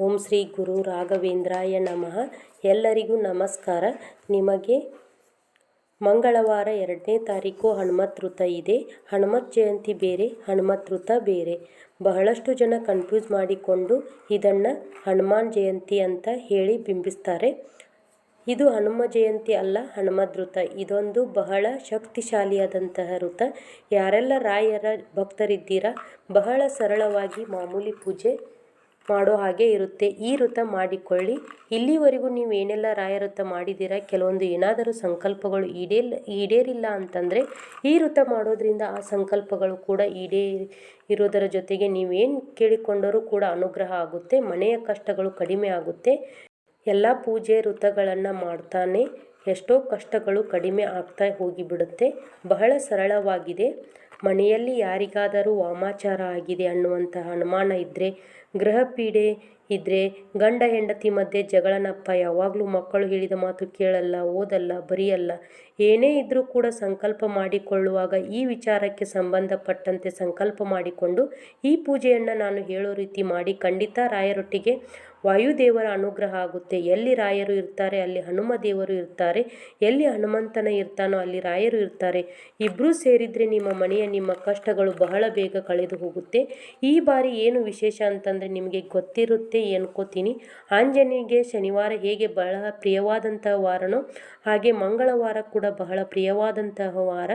ಓಂ ಶ್ರೀ ಗುರು ರಾಘವೇಂದ್ರಾಯ ನಮಃ. ಎಲ್ಲರಿಗೂ ನಮಸ್ಕಾರ. ನಿಮಗೆ ಮಂಗಳವಾರ ಎರಡನೇ ತಾರೀಕು ಹನುಮತ್ ವೃತ ಇದೆ. ಹನುಮತ್ ಜಯಂತಿ ಬೇರೆ ಹನುಮತ್ ವೃತ ಬೇರೆ. ಬಹಳಷ್ಟು ಜನ ಕನ್ಫ್ಯೂಸ್ ಮಾಡಿಕೊಂಡು ಇದನ್ನು ಹನುಮಾನ್ ಜಯಂತಿ ಅಂತ ಹೇಳಿ ಬಿಂಬಿಸ್ತಾರೆ. ಇದು ಹನುಮ ಜಯಂತಿ ಅಲ್ಲ ಹನುಮದ್ ವೃತ ಇದೊಂದು ಬಹಳ ಶಕ್ತಿಶಾಲಿಯಾದಂತಹ ವೃತ ಯಾರೆಲ್ಲ ರಾಯರ ಭಕ್ತರಿದ್ದೀರಾ? ಬಹಳ ಸರಳವಾಗಿ ಮಾಮೂಲಿ ಪೂಜೆ ಮಾಡೋ ಹಾಗೆ ಇರುತ್ತೆ. ಈ ವೃತ್ತ ಮಾಡಿಕೊಳ್ಳಿ. ಇಲ್ಲಿವರೆಗೂ ನೀವು ಏನೆಲ್ಲ ರಾಯ ವೃತ ಮಾಡಿದ್ದೀರಾ? ಕೆಲವೊಂದು ಏನಾದರೂ ಸಂಕಲ್ಪಗಳು ಈಡೇಲ್ ಈಡೇರಿಲ್ಲ ಅಂತಂದರೆ ಈ ವೃತ್ತ ಮಾಡೋದ್ರಿಂದ ಆ ಸಂಕಲ್ಪಗಳು ಕೂಡ ಈಡೇ ಇರೋದರ ಜೊತೆಗೆ ನೀವೇನು ಕೇಳಿಕೊಂಡರೂ ಕೂಡ ಅನುಗ್ರಹ ಆಗುತ್ತೆ. ಮನೆಯ ಕಷ್ಟಗಳು ಕಡಿಮೆ ಆಗುತ್ತೆ. ಎಲ್ಲ ಪೂಜೆ ವೃತಗಳನ್ನು ಮಾಡ್ತಾನೆ. ಎಷ್ಟೋ ಕಷ್ಟಗಳು ಕಡಿಮೆ ಆಗ್ತಾ ಹೋಗಿಬಿಡುತ್ತೆ. ಬಹಳ ಸರಳವಾಗಿದೆ. ಮನೆಯಲ್ಲಿ ಯಾರಿಗಾದರೂ ವಾಮಾಚಾರ ಆಗಿದೆ ಅನ್ನುವಂತಹ ಅನುಮಾನ ಇದ್ದರೆ ಗೃಹ ಪೀಡೆ ಇದ್ದರೆ ಗಂಡ ಹೆಂಡತಿ ಮಧ್ಯೆ ಜಗಳನಪ್ಪ, ಯಾವಾಗಲೂ ಮಕ್ಕಳು ಹೇಳಿದ ಮಾತು ಕೇಳಲ್ಲ, ಓದಲ್ಲ, ಬರೆಯಲ್ಲ, ಏನೇ ಇದ್ದರೂ ಕೂಡ ಸಂಕಲ್ಪ ಮಾಡಿಕೊಳ್ಳುವಾಗ ಈ ವಿಚಾರಕ್ಕೆ ಸಂಬಂಧಪಟ್ಟಂತೆ ಸಂಕಲ್ಪ ಮಾಡಿಕೊಂಡು ಈ ಪೂಜೆಯನ್ನು ನಾನು ಹೇಳೋ ರೀತಿ ಮಾಡಿ ಖಂಡಿತ ರಾಯರೊಟ್ಟಿಗೆ ವಾಯುದೇವರ ಅನುಗ್ರಹ ಆಗುತ್ತೆ. ಎಲ್ಲಿ ರಾಯರು ಇರ್ತಾರೆ, ಅಲ್ಲಿ ಹನುಮ ದೇವರು ಇರ್ತಾರೆ. ಎಲ್ಲಿ ಹನುಮಂತನ ಇರ್ತಾನೋ, ಅಲ್ಲಿ ರಾಯರು ಇರ್ತಾರೆ. ಇಬ್ಬರೂ ಸೇರಿದರೆ ನಿಮ್ಮ ಮನೆಯ ನಿಮ್ಮ ಕಷ್ಟಗಳು ಬಹಳ ಬೇಗ ಕಳೆದು ಹೋಗುತ್ತೆ. ಈ ಬಾರಿ ಏನು ವಿಶೇಷ ಅಂತಂದರೆ ನಿಮಗೆ ಗೊತ್ತಿರುತ್ತೆ ಅನ್ಕೋತೀನಿ. ಆಂಜನೇಯಗೆ ಶನಿವಾರ ಹೇಗೆ ಬಹಳ ಪ್ರಿಯವಾದಂತಹ ವಾರನೋ, ಹಾಗೆ ಮಂಗಳವಾರ ಕೂಡ ಬಹಳ ಪ್ರಿಯವಾದಂತಹ ವಾರ.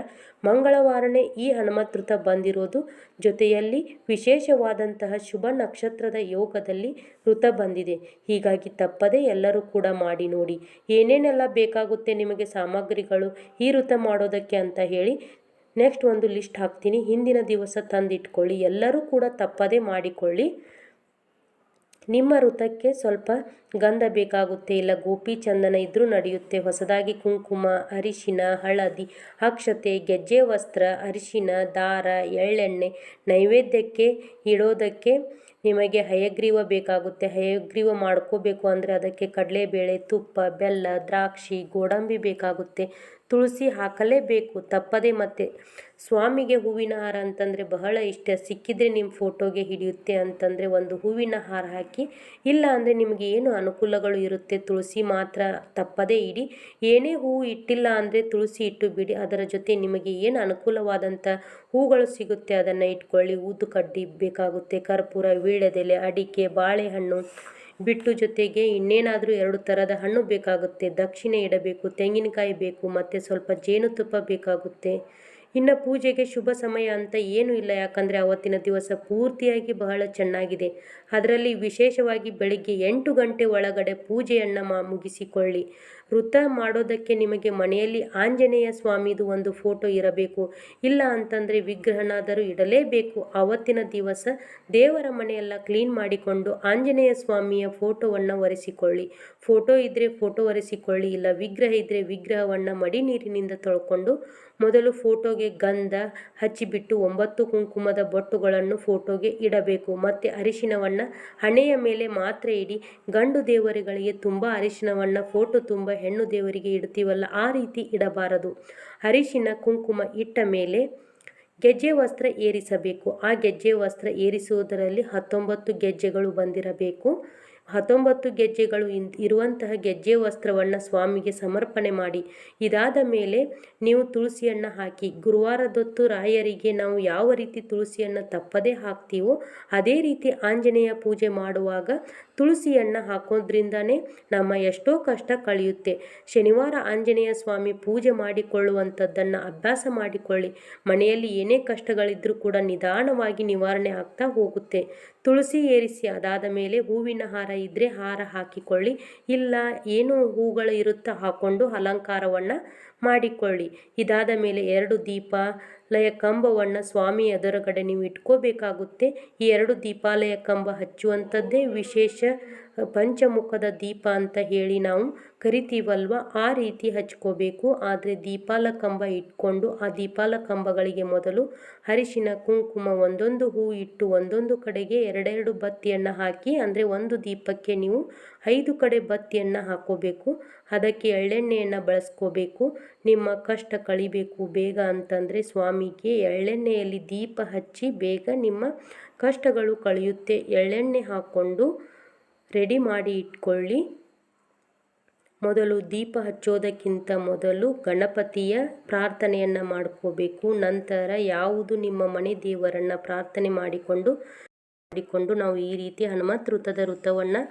ಮಂಗಳವಾರನೇ ಈ ಹನುಮತೃತ ಬಂದಿರೋದು. ಜೊತೆಯಲ್ಲಿ ವಿಶೇಷವಾದಂತಹ ಶುಭ ನಕ್ಷತ್ರದ ಯೋಗದಲ್ಲಿ ಋತ ಬಂದಿದೆ ಹೀಗಾಗಿ ತಪ್ಪದೇ ಎಲ್ಲರೂ ಕೂಡ ಮಾಡಿ ನೋಡಿ. ಏನೇನೆಲ್ಲ ಬೇಕಾಗುತ್ತೆ ನಿಮಗೆ ಸಾಮಗ್ರಿಗಳು, ಈ ವೃತ ಮಾಡೋದಕ್ಕೆ ಅಂತ ಹೇಳಿ ನೆಕ್ಸ್ಟ್ ಒಂದು ಲಿಸ್ಟ್ ಹಾಕ್ತೀನಿ. ಹಿಂದಿನ ದಿವಸ ತಂದಿಟ್ಕೊಳ್ಳಿ. ಎಲ್ಲರೂ ಕೂಡ ತಪ್ಪದೇ ಮಾಡಿಕೊಳ್ಳಿ. ನಿಮ್ಮ ಋತಕ್ಕೆ ಸ್ವಲ್ಪ ಗಂಧ ಬೇಕಾಗುತ್ತೆ. ಇಲ್ಲ, ಗೋಪಿ ಚಂದನ ಇದ್ರೂ ನಡೆಯುತ್ತೆ. ಹೊಸದಾಗಿ ಕುಂಕುಮ, ಅರಿಶಿನ, ಹಳದಿ, ಅಕ್ಷತೆ, ಗೆಜ್ಜೆ, ವಸ್ತ್ರ, ಅರಿಶಿನ, ದಾರ, ಎಳ್ಳೆಣ್ಣೆ ನೈವೇದ್ಯಕ್ಕೆ ಇಡೋದಕ್ಕೆ ನಿಮಗೆ ಹಯಗ್ರೀವ ಬೇಕಾಗುತ್ತೆ. ಹಯಗ್ರೀವ ಮಾಡ್ಕೋಬೇಕು ಅಂದರೆ ಅದಕ್ಕೆ ಕಡಲೆಬೇಳೆ, ತುಪ್ಪ, ಬೆಲ್ಲ, ದ್ರಾಕ್ಷಿ, ಗೋಡಂಬಿ ಬೇಕಾಗುತ್ತೆ. ತುಳಸಿ ಹಾಕಲೇಬೇಕು. ತಪ್ಪದೆ ಮತ್ತು ಸ್ವಾಮಿಗೆ ಹೂವಿನ ಹಾರ ಅಂತಂದರೆ ಬಹಳ ಇಷ್ಟ. ಸಿಕ್ಕಿದರೆ ನಿಮ್ಮ ಫೋಟೋಗೆ ಹಿಡಿಯುತ್ತೆ ಅಂತಂದರೆ ಒಂದು ಹೂವಿನ ಹಾರ ಹಾಕಿ, ಇಲ್ಲ ಅಂದರೆ ನಿಮಗೆ ಏನು ಅನುಕೂಲಗಳು ಇರುತ್ತೆ ತುಳಸಿ ಮಾತ್ರ ತಪ್ಪದೇ ಇಡಿ. ಏನೇ ಹೂವು ಇಟ್ಟಿಲ್ಲ ಅಂದರೆ ತುಳಸಿ ಇಟ್ಟು ಬಿಡಿ. ಅದರ ಜೊತೆ ನಿಮಗೆ ಏನು ಅನುಕೂಲವಾದಂಥ ಹೂಗಳು ಸಿಗುತ್ತೆ ಅದನ್ನು ಇಟ್ಕೊಳ್ಳಿ. ಊದು ಕಡ್ಡಿ ಬೇಕಾಗುತ್ತೆ, ಕರ್ಪೂರ, ವೀಳ್ಯದೆಲೆ, ಅಡಿಕೆ, ಬಾಳೆಹಣ್ಣು ಬಿಟ್ಟು ಜೊತೆಗೆ ಇನ್ನೇನಾದರೂ ಎರಡು ಥರದ ಹಣ್ಣು ಬೇಕಾಗುತ್ತೆ. ದಕ್ಷಿಣೆ ಇಡಬೇಕು, ತೆಂಗಿನಕಾಯಿ ಬೇಕು, ಮತ್ತು ಸ್ವಲ್ಪ ಜೇನುತುಪ್ಪ ಬೇಕಾಗುತ್ತೆ. ಇನ್ನು ಪೂಜೆಗೆ ಶುಭ ಸಮಯ ಅಂತ ಏನೂ ಇಲ್ಲ, ಯಾಕಂದರೆ ಅವತ್ತಿನ ದಿವಸ ಪೂರ್ತಿಯಾಗಿ ಬಹಳ ಚೆನ್ನಾಗಿದೆ. ಅದರಲ್ಲಿ ವಿಶೇಷವಾಗಿ ಬೆಳಿಗ್ಗೆ ಎಂಟು ಗಂಟೆ ಒಳಗಡೆ ಪೂಜೆಯನ್ನು ಮಾ, ಮುಗಿಸಿಕೊಳ್ಳಿ. ವೃತ್ತ ಮಾಡೋದಕ್ಕೆ ನಿಮಗೆ ಮನೆಯಲ್ಲಿ ಆಂಜನೇಯ ಸ್ವಾಮಿದು ಒಂದು ಫೋಟೋ ಇರಬೇಕು. ಇಲ್ಲ ಅಂತಂದರೆ ವಿಗ್ರಹನಾದರೂ ಇಡಲೇಬೇಕು. ಆವತ್ತಿನ ದಿವಸ ದೇವರ ಮನೆಯೆಲ್ಲ ಕ್ಲೀನ್ ಮಾಡಿಕೊಂಡು ಆಂಜನೇಯ ಸ್ವಾಮಿಯ ಫೋಟೋವನ್ನು ಒರೆಸಿಕೊಳ್ಳಿ. ಫೋಟೋ ಇದ್ದರೆ ಫೋಟೋ ಒರೆಸಿಕೊಳ್ಳಿ, ಇಲ್ಲ ವಿಗ್ರಹ ಇದ್ದರೆ ವಿಗ್ರಹವನ್ನು ಮಡಿ ನೀರಿನಿಂದ ತೊಳ್ಕೊಂಡು ಮೊದಲು ಫೋಟೋಗೆ ಗಂಧ ಹಚ್ಚಿಬಿಟ್ಟು ಒಂಬತ್ತು ಕುಂಕುಮದ ಬೊಟ್ಟುಗಳನ್ನು ಫೋಟೋಗೆ ಇಡಬೇಕು. ಮತ್ತು ಅರಿಶಿನವನ್ನು ಹಣೆಯ ಮೇಲೆ ಮಾತ್ರ ಇಡಿ. ಗಂಡು ದೇವರುಗಳಿಗೆ ತುಂಬ ಅರಿಶಿನವನ್ನು ಫೋಟೋ ತುಂಬ ಹೆಣ್ಣು ದೇವರಿಗೆ ಇಡ್ತೀವಲ್ಲ, ಆ ರೀತಿ ಇಡಬಾರದು. ಅರಿಶಿನ ಕುಂಕುಮ ಇಟ್ಟ ಮೇಲೆ ಗೆಜ್ಜೆ ವಸ್ತ್ರ ಏರಿಸಬೇಕು. ಆ ಗೆಜ್ಜೆ ವಸ್ತ್ರ ಏರಿಸುವುದರಲ್ಲಿ ಹತ್ತೊಂಬತ್ತು ಗೆಜ್ಜೆಗಳು ಬಂದಿರಬೇಕು. ಹತ್ತೊಂಬತ್ತು ಗೆಜ್ಜೆಗಳು ಇರುವಂತಹ ಗೆಜ್ಜೆ ವಸ್ತ್ರವನ್ನು ಸ್ವಾಮಿಗೆ ಸಮರ್ಪಣೆ ಮಾಡಿ. ಇದಾದ ಮೇಲೆ ನೀವು ತುಳಸಿಯನ್ನು ಹಾಕಿ ಗುರುವಾರದೊತ್ತು ರಾಯರಿಗೆ ನಾವು ಯಾವ ರೀತಿ ತುಳಸಿಯನ್ನು ತಪ್ಪದೇ ಹಾಕ್ತೀವೋ, ಅದೇ ರೀತಿ ಆಂಜನೇಯ ಪೂಜೆ ಮಾಡುವಾಗ ತುಳಸಿಯನ್ನು ಹಾಕೋದ್ರಿಂದನೇ ನಮ್ಮ ಎಷ್ಟೋ ಕಷ್ಟ ಕಳೆಯುತ್ತೆ. ಶನಿವಾರ ಆಂಜನೇಯ ಸ್ವಾಮಿ ಪೂಜೆ ಮಾಡಿಕೊಳ್ಳುವಂಥದ್ದನ್ನು ಅಭ್ಯಾಸ ಮಾಡಿಕೊಳ್ಳಿ. ಮನೆಯಲ್ಲಿ ಏನೇ ಕಷ್ಟಗಳಿದ್ದರೂ ಕೂಡ ನಿಧಾನವಾಗಿ ನಿವಾರಣೆ ಆಗ್ತಾ ಹೋಗುತ್ತೆ. ತುಳಸಿ ಏರಿಸಿ, ಅದಾದ ಮೇಲೆ ಹೂವಿನ ಹಾರ ಇದ್ದರೆ ಹಾರ ಹಾಕಿಕೊಳ್ಳಿ. ಇಲ್ಲ, ಏನು ಹೂಗಳು ಇರುತ್ತಾ ಹಾಕ್ಕೊಂಡು ಅಲಂಕಾರವನ್ನು ಮಾಡಿಕೊಳ್ಳಿ. ಇದಾದ ಮೇಲೆ ಎರಡು ದೀಪಾಲಯ ಕಂಬವನ್ನು ಸ್ವಾಮಿ ಎದುರುಗಡೆ ನೀವು ಇಟ್ಕೋಬೇಕಾಗುತ್ತೆ. ಈ ಎರಡು ದೀಪಾಲಯ ಕಂಬ ಹಚ್ಚುವಂಥದ್ದೇ ವಿಶೇಷ ಪಂಚಮುಖದ ದೀಪ ಅಂತ ಹೇಳಿ ನಾವು ಕರಿತೀವಲ್ವ? ಆ ರೀತಿ ಹಚ್ಕೋಬೇಕು. ಆದರೆ ದೀಪಾಲ ಕಂಬ ಇಟ್ಕೊಂಡು ಆ ದೀಪಾಲ ಕಂಬಗಳಿಗೆ ಮೊದಲು ಅರಿಶಿನ, ಕುಂಕುಮ ಒಂದೊಂದು ಹೂ ಇಟ್ಟು ಒಂದೊಂದು ಕಡೆಗೆ ಎರಡೆರಡು ಬತ್ತಿಯನ್ನು ಹಾಕಿ, ಅಂದರೆ ಒಂದು ದೀಪಕ್ಕೆ ನೀವು ಐದು ಕಡೆ ಬತ್ತಿಯನ್ನು ಹಾಕೋಬೇಕು. ಅದಕ್ಕೆ ಎಳ್ಳೆಣ್ಣೆಯನ್ನು ಬಳಸ್ಕೋಬೇಕು. ನಿಮ್ಮ ಕಷ್ಟ ಕಳಿಬೇಕು ಬೇಗ ಅಂತಂದರೆ ಸ್ವಾಮಿಗೆ ಎಳ್ಳೆಣ್ಣೆಯಲ್ಲಿ ದೀಪ ಹಚ್ಚಿ ಬೇಗ ನಿಮ್ಮ ಕಷ್ಟಗಳು ಕಳೆಯುತ್ತೆ. ಎಳ್ಳೆಣ್ಣೆ ಹಾಕ್ಕೊಂಡು ರೆಡಿ ಮಾಡಿ ಇಟ್ಕೊಳ್ಳಿ. ಮೊದಲು ದೀಪ ಹಚ್ಚೋದಕ್ಕಿಂತ ಮೊದಲು ಗಣಪತಿಯ ಪ್ರಾರ್ಥನೆಯನ್ನು ಮಾಡ್ಕೋಬೇಕು. ನಂತರ ಯಾವುದು ನಿಮ್ಮ ಮನೆ ದೇವರನ್ನು ಪ್ರಾರ್ಥನೆ ಮಾಡಿಕೊಂಡು ಮಾಡಿಕೊಂಡು ನಾವು ಈ ರೀತಿ ಹನುಮತ್ ವೃತ್ತದ ವೃತ್ತವನ್ನು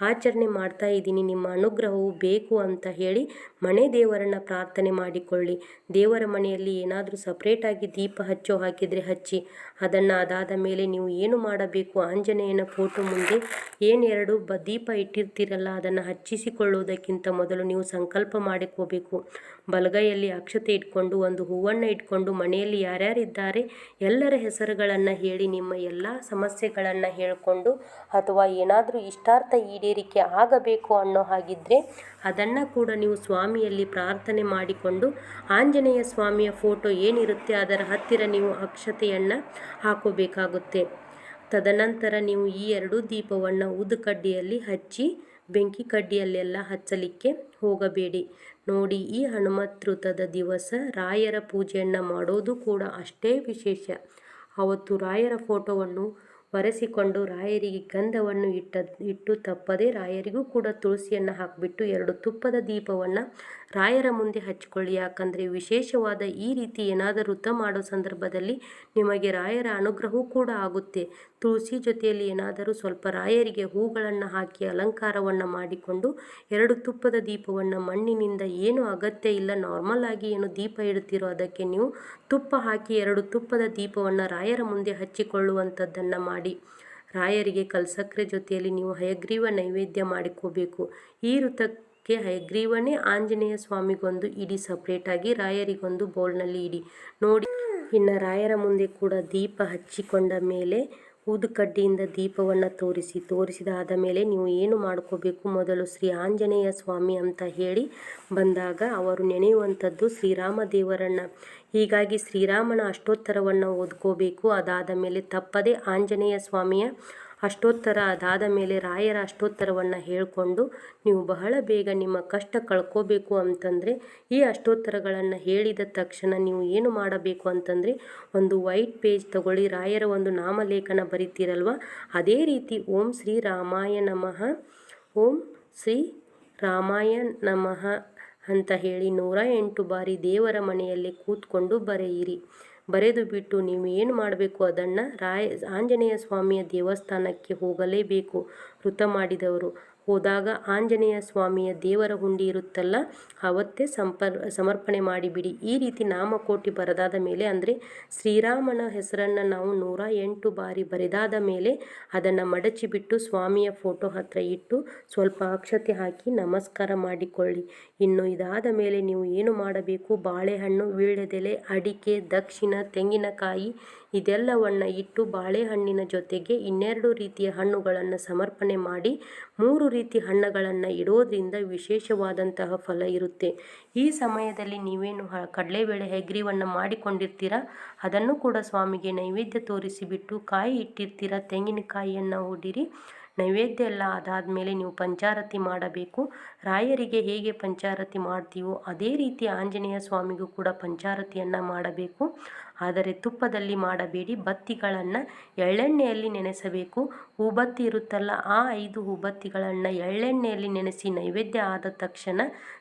ಆಚರಣೆ ಮಾಡ್ತಾ ಇದ್ದೀನಿ. ನಿಮ್ಮ ಅನುಗ್ರಹವು ಬೇಕು ಅಂತ ಹೇಳಿ ಮನೆ ದೇವರನ್ನು ಪ್ರಾರ್ಥನೆ ಮಾಡಿಕೊಳ್ಳಿ. ದೇವರ ಮನೆಯಲ್ಲಿ ಏನಾದರೂ ಸಪ್ರೇಟಾಗಿ ದೀಪ ಹಚ್ಚೋ ಹಾಕಿದರೆ ಹಚ್ಚಿ. ಅದನ್ನು ಅದಾದ ಮೇಲೆ ನೀವು ಏನು ಮಾಡಬೇಕು? ಆಂಜನೇಯನ ಫೋಟೋ ಮುಂದೆ ಏನೆರಡು ಬ, ದೀಪ ಇಟ್ಟಿರ್ತೀರಲ್ಲ, ಅದನ್ನು ಹಚ್ಚಿಸಿಕೊಳ್ಳುವುದಕ್ಕಿಂತ ಮೊದಲು ನೀವು ಸಂಕಲ್ಪ ಮಾಡಿಕೋಬೇಕು. ಬಲಗೈಯಲ್ಲಿ ಅಕ್ಷತೆ ಇಟ್ಕೊಂಡು, ಒಂದು ಹೂವನ್ನು ಇಟ್ಕೊಂಡು, ಮನೆಯಲ್ಲಿ ಯಾರ್ಯಾರಿದ್ದಾರೆ, ಎಲ್ಲರ ಹೆಸರುಗಳನ್ನು ಹೇಳಿ, ನಿಮ್ಮ ಎಲ್ಲ ಸಮಸ್ಯೆಗಳನ್ನು ಹೇಳಿಕೊಂಡು, ಅಥವಾ ಏನಾದರೂ ಇಷ್ಟಾರ್ಥ ಈಡೇರಿಕೆ ಆಗಬೇಕು ಅನ್ನೋ ಹಾಗಿದ್ದರೆ ಅದನ್ನು ಕೂಡ ನೀವು ಸ್ವಾಮಿಯಲ್ಲಿ ಪ್ರಾರ್ಥನೆ ಮಾಡಿಕೊಂಡು ಆಂಜನೇಯ ಸ್ವಾಮಿಯ ಫೋಟೋ ಏನಿರುತ್ತೆ ಅದರ ಹತ್ತಿರ ನೀವು ಅಕ್ಷತೆಯನ್ನು ಹಾಕೋಬೇಕಾಗುತ್ತೆ. ತದನಂತರ ನೀವು ಈ ಎರಡೂ ದೀಪವನ್ನು ಊದುಕಡ್ಡಿಯಲ್ಲಿ ಹಚ್ಚಿ ಬೆಂಕಿ ಕಡ್ಡಿಯಲ್ಲೆಲ್ಲ ಹಚ್ಚಲಿಕ್ಕೆ ಹೋಗಬೇಡಿ. ನೋಡಿ, ಈ ಹನುಮತ್ರುತದ ದಿವಸ ರಾಯರ ಪೂಜೆಯನ್ನು ಮಾಡೋದು ಕೂಡ ಅಷ್ಟೇ ವಿಶೇಷ. ಅವತ್ತು ರಾಯರ ಫೋಟೋವನ್ನು ಒರೆಸಿಕೊಂಡು ರಾಯರಿಗೆ ಗಂಧವನ್ನು ಇಟ್ಟ, ಇಟ್ಟು ತಪ್ಪದೆ ರಾಯರಿಗೂ ಕೂಡ ತುಳಸಿಯನ್ನು ಹಾಕಿಬಿಟ್ಟು ಎರಡು ತುಪ್ಪದ ದೀಪವನ್ನು ರಾಯರ ಮುಂದೆ ಹಚ್ಚಿಕೊಳ್ಳಿ ಯಾಕಂದರೆ ವಿಶೇಷವಾದ ಈ ರೀತಿ ಏನಾದರೂ ವೃತ ಮಾಡೋ ಸಂದರ್ಭದಲ್ಲಿ ನಿಮಗೆ ರಾಯರ ಅನುಗ್ರಹವೂ ಕೂಡ ಆಗುತ್ತೆ. ತುಳಸಿ ಜೊತೆಯಲ್ಲಿ ಏನಾದರೂ ಸ್ವಲ್ಪ ರಾಯರಿಗೆ ಹೂಗಳನ್ನು ಹಾಕಿ ಅಲಂಕಾರವನ್ನು ಮಾಡಿಕೊಂಡು ಎರಡು ತುಪ್ಪದ ದೀಪವನ್ನು ಮಣ್ಣಿನಿಂದ ಏನು ಅಗತ್ಯ ಇಲ್ಲ, ನಾರ್ಮಲ್ ಆಗಿ ಏನು ದೀಪ ಇಡ್ತೀರೋ ಅದಕ್ಕೆ ನೀವು ತುಪ್ಪ ಹಾಕಿ ಎರಡು ತುಪ್ಪದ ದೀಪವನ್ನು ರಾಯರ ಮುಂದೆ ಹಚ್ಚಿಕೊಳ್ಳುವಂಥದ್ದನ್ನು ಮಾಡಿ ರಾಯರಿಗೆ ಕಲ್ಸಕ್ರೆ ಜೊತೆಯಲ್ಲಿ ನೀವು ಹಯಗ್ರೀವ ನೈವೇದ್ಯ ಮಾಡಿಕೋಬೇಕು. ಈ ಋತಕ್ಕೆ ಹಯಗ್ರೀವನೇ ಆಂಜನೇಯ ಸ್ವಾಮಿಗೊಂದು ಇಡಿ ಸಪ್ರೇಟಾಗಿ ರಾಯರಿಗೊಂದು ಬೌಲ್ನಲ್ಲಿ ಇಡಿ. ನೋಡಿ, ಇನ್ನು ರಾಯರ ಮುಂದೆ ಕೂಡ ದೀಪ ಹಚ್ಚಿಕೊಂಡ ಮೇಲೆ ಊದುಕಡ್ಡಿಯಿಂದ ದೀಪವನ್ನು ತೋರಿಸಿ ತೋರಿಸಿದಾದ ಮೇಲೆ ನೀವು ಏನು ಮಾಡ್ಕೋಬೇಕು? ಮೊದಲು ಶ್ರೀ ಆಂಜನೇಯ ಸ್ವಾಮಿ ಅಂತ ಹೇಳಿ ಬಂದಾಗ ಅವರು ನೆನೆಯುವಂಥದ್ದು ಶ್ರೀರಾಮ ದೇವರನ್ನು ಹೀಗಾಗಿ ಶ್ರೀರಾಮನ ಅಷ್ಟೋತ್ತರವನ್ನು ಓದ್ಕೋಬೇಕು. ಅದಾದ ಮೇಲೆ ತಪ್ಪದೆ ಆಂಜನೇಯ ಸ್ವಾಮಿಯ ಅಷ್ಟೋತ್ತರ ಅದಾದ ಮೇಲೆ ರಾಯರ ಅಷ್ಟೋತ್ತರವನ್ನು ಹೇಳಿಕೊಂಡು, ನೀವು ಬಹಳ ಬೇಗ ನಿಮ್ಮ ಕಷ್ಟ ಕಳ್ಕೋಬೇಕು ಅಂತಂದರೆ, ಈ ಅಷ್ಟೋತ್ತರಗಳನ್ನು ಹೇಳಿದ ತಕ್ಷಣ ನೀವು ಏನು ಮಾಡಬೇಕು ಅಂತಂದರೆ, ಒಂದು ವೈಟ್ ಪೇಜ್ ತಗೊಳ್ಳಿ, ರಾಯರ ಒಂದು ನಾಮಲೇಖನ ಬರಿತೀರಲ್ವ? ಅದೇ ರೀತಿ ಓಂ ಶ್ರೀ ರಾಮಾಯ ನಮಃ, ಓಂ ಶ್ರೀ ರಾಮಾಯ ನಮಃ ಅಂತ ಹೇಳಿ ನೂರ ಎಂಟು ಬಾರಿ ದೇವರ ಮನೆಯಲ್ಲಿ ಕೂತ್ಕೊಂಡು ಬರೆಯಿರಿ. ಬರೆದು ಬಿಟ್ಟು ನೀವು ಏನು ಮಾಡಬೇಕು ಅದನ್ನು ರಾಯ ಆಂಜನೇಯ ಸ್ವಾಮಿಯ ದೇವಸ್ಥಾನಕ್ಕೆ ಹೋಗಲೇಬೇಕು ವೃತ ಮಾಡಿದವರು. ಹೋದಾಗ ಆಂಜನೇಯ ಸ್ವಾಮಿಯ ದೇವರ ಹುಂಡಿ ಇರುತ್ತಲ್ಲ, ಅವತ್ತೇ ಸಂಪರ್, ಸಮರ್ಪಣೆ ಮಾಡಿಬಿಡಿ. ಈ ರೀತಿ ನಾಮಕೋಟಿ ಬರೆದಾದ ಮೇಲೆ, ಅಂದರೆ ಶ್ರೀರಾಮನ ಹೆಸರನ್ನು ನಾವು ನೂರ ಎಂಟು ಬಾರಿ ಬರೆದಾದ ಮೇಲೆ ಅದನ್ನು ಮಡಚಿಬಿಟ್ಟು ಸ್ವಾಮಿಯ ಫೋಟೋ ಹತ್ತಿರ ಇಟ್ಟು ಸ್ವಲ್ಪ ಅಕ್ಷತೆ ಹಾಕಿ ನಮಸ್ಕಾರ ಮಾಡಿಕೊಳ್ಳಿ. ಇನ್ನು ಇದಾದ ಮೇಲೆ ನೀವು ಏನು ಮಾಡಬೇಕು? ಬಾಳೆಹಣ್ಣು, ವೀಳ್ಯದೆಲೆ, ಅಡಿಕೆ, ದಕ್ಷಿಣ, ತೆಂಗಿನಕಾಯಿ ಇದೆಲ್ಲವನ್ನು ಇಟ್ಟು ಬಾಳೆಹಣ್ಣಿನ ಜೊತೆಗೆ ಇನ್ನೆರಡು ರೀತಿಯ ಹಣ್ಣುಗಳನ್ನು ಸಮರ್ಪಣೆ ಮಾಡಿ, ಮೂರು ರೀತಿ ಹಣ್ಣುಗಳನ್ನು ಇಡೋದ್ರಿಂದ ವಿಶೇಷವಾದಂತಹ ಫಲ ಇರುತ್ತೆ. ಈ ಸಮಯದಲ್ಲಿ ನೀವೇನು ಹ, ಕಡಲೆಬೇಳೆ ಹೆಗ್ರಿವನ್ನು ಮಾಡಿಕೊಂಡಿರ್ತೀರ? ಅದನ್ನು ಕೂಡ ಸ್ವಾಮಿಗೆ ನೈವೇದ್ಯ ತೋರಿಸಿಬಿಟ್ಟು ಕಾಯಿ ಇಟ್ಟಿರ್ತೀರ? ತೆಂಗಿನಕಾಯಿಯನ್ನು ಹೂಡಿರಿ. ನೈವೇದ್ಯ ಎಲ್ಲ ಅದಾದ ಮೇಲೆ ನೀವು ಪಂಚಾರತಿ ಮಾಡಬೇಕು. ರಾಯರಿಗೆ ಹೇಗೆ ಪಂಚಾರತಿ ಮಾಡ್ತೀವೋ ಅದೇ ರೀತಿ ಆಂಜನೇಯ ಸ್ವಾಮಿಗೂ ಕೂಡ ಪಂಚಾರತಿಯನ್ನು ಮಾಡಬೇಕು. ಆದರೆ ತುಪ್ಪದಲ್ಲಿ ಮಾಡಬೇಡಿ. ಬತ್ತಿಗಳನ್ನು ಎಳ್ಳೆಣ್ಣೆಯಲ್ಲಿ ನೆನೆಸಬೇಕು. ಹೂಬತ್ತಿ ಇರುತ್ತಲ್ಲ, ಆ ಐದು ಹೂಬತ್ತಿಗಳನ್ನು ಎಳ್ಳೆಣ್ಣೆಯಲ್ಲಿ ನೆನೆಸಿ ನೈವೇದ್ಯ ಆದ ತಕ್ಷಣ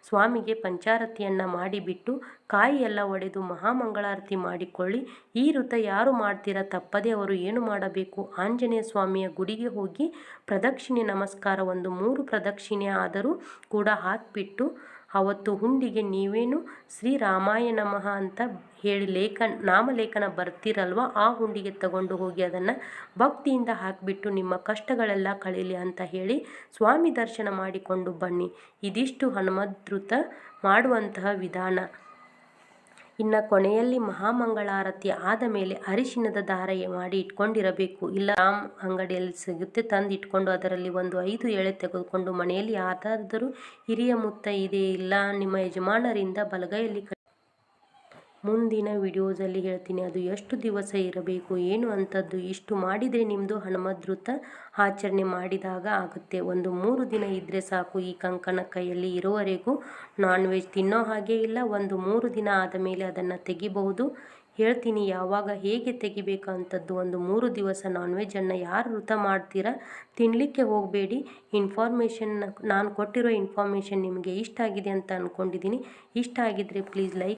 ಸ್ವಾಮಿಗೆ ಪಂಚಾರತಿಯನ್ನು ಮಾಡಿಬಿಟ್ಟು ಕಾಯಿ ಒಡೆದು ಮಹಾಮಂಗಳಾರತಿ ಮಾಡಿಕೊಳ್ಳಿ. ಈ ಋತ ಯಾರು ಮಾಡ್ತೀರಾ? ತಪ್ಪದೇ ಅವರು ಏನು ಮಾಡಬೇಕು? ಆಂಜನೇಯ ಸ್ವಾಮಿಯ ಗುಡಿಗೆ ಹೋಗಿ ಪ್ರದಕ್ಷಿಣೆ ನಮಸ್ಕಾರ, ಒಂದು ಮೂರು ಪ್ರದಕ್ಷಿಣೆ ಆದರೂ ಕೂಡ ಹಾಕಿಬಿಟ್ಟು ಅವತ್ತು ಹುಂಡಿಗೆ ನೀವೇನು ಶ್ರೀ ರಾಮಾಯ ಅಂತ ಹೇಳಿ ಲೇಖನ, ನಾಮಲೇಖನ ಬರ್ತಿರಲ್ವ? ಆ ಹುಂಡಿಗೆ ತಗೊಂಡು ಹೋಗಿ ಅದನ್ನು ಭಕ್ತಿಯಿಂದ ಹಾಕಿಬಿಟ್ಟು ನಿಮ್ಮ ಕಷ್ಟಗಳೆಲ್ಲ ಕಳೀಲಿ ಅಂತ ಹೇಳಿ ಸ್ವಾಮಿ ದರ್ಶನ ಮಾಡಿಕೊಂಡು ಬನ್ನಿ. ಇದಿಷ್ಟು ಹನುಮದ್ರುತ ಮಾಡುವಂತಹ ವಿಧಾನ. ಇನ್ನು ಕೊನೆಯಲ್ಲಿ ಮಹಾಮಂಗಳಾರತಿ ಆದ ಮೇಲೆ ಅರಿಶಿನದ ದಾರ ಮಾಡಿ ಇಟ್ಕೊಂಡಿರಬೇಕು. ಇಲ್ಲ, ರಾಮ್ ಅಂಗಡಿಯಲ್ಲಿ ಸಿಗುತ್ತೆ. ತಂದು ಇಟ್ಕೊಂಡು ಅದರಲ್ಲಿ ಒಂದು ಐದು ಎಳೆ ತೆಗೆದುಕೊಂಡು ಮನೆಯಲ್ಲಿ ಯಾರಾದರೂ ಹಿರಿಯ ಮುತ್ತ ಇದೆ ಇಲ್ಲ. ನಿಮ್ಮ ಯಜಮಾನರಿಂದ ಬಲಗೈಯಲ್ಲಿ ಮುಂದಿನ ವಿಡಿಯೋದಲ್ಲಿ ಹೇಳ್ತೀನಿ, ಅದು ಎಷ್ಟು ದಿವಸ ಇರಬೇಕು, ಏನು ಅಂಥದ್ದು, ಇಷ್ಟು ಮಾಡಿದರೆ ನಿಮ್ಮದು ಹನುಮದ್ರುತ ಆಚರಣೆ ಮಾಡಿದಾಗ ಆಗುತ್ತೆ. ಒಂದು ಮೂರು ದಿನ ಇದ್ದರೆ ಸಾಕು, ಈ ಕಂಕಣ ಕೈಯಲ್ಲಿ ಇರೋವರೆಗೂ ನಾನ್ ವೆಜ್ ತಿನ್ನೋ ಹಾಗೆ ಇಲ್ಲ, ಒಂದು ಮೂರು ದಿನ ಆದ ಮೇಲೆ ಅದನ್ನು ತೆಗಿಬಹುದು. ಹೇಳ್ತೀನಿ, ಯಾವಾಗ ಹೇಗೆ ತೆಗಿಬೇಕಂತದ್ದು ಒಂದು ಮೂರು ದಿವಸ ನಾನ್ ವೆಜ್ಜನ್ನು ಯಾರು ವೃತ ಮಾಡ್ತೀರಾ ತಿನ್ನಲಿಕ್ಕೆ ಹೋಗಬೇಡಿ. ಇನ್ಫಾರ್ಮೇಷನ್ ನಾನು ಕೊಟ್ಟಿರೋ ಇನ್ಫಾರ್ಮೇಷನ್ ನಿಮಗೆ ಇಷ್ಟ ಆಗಿದೆ ಅಂತ ಅಂದ್ಕೊಂಡಿದ್ದೀನಿ ಇಷ್ಟ ಆಗಿದ್ದರೆ ಪ್ಲೀಸ್ ಲೈಕ್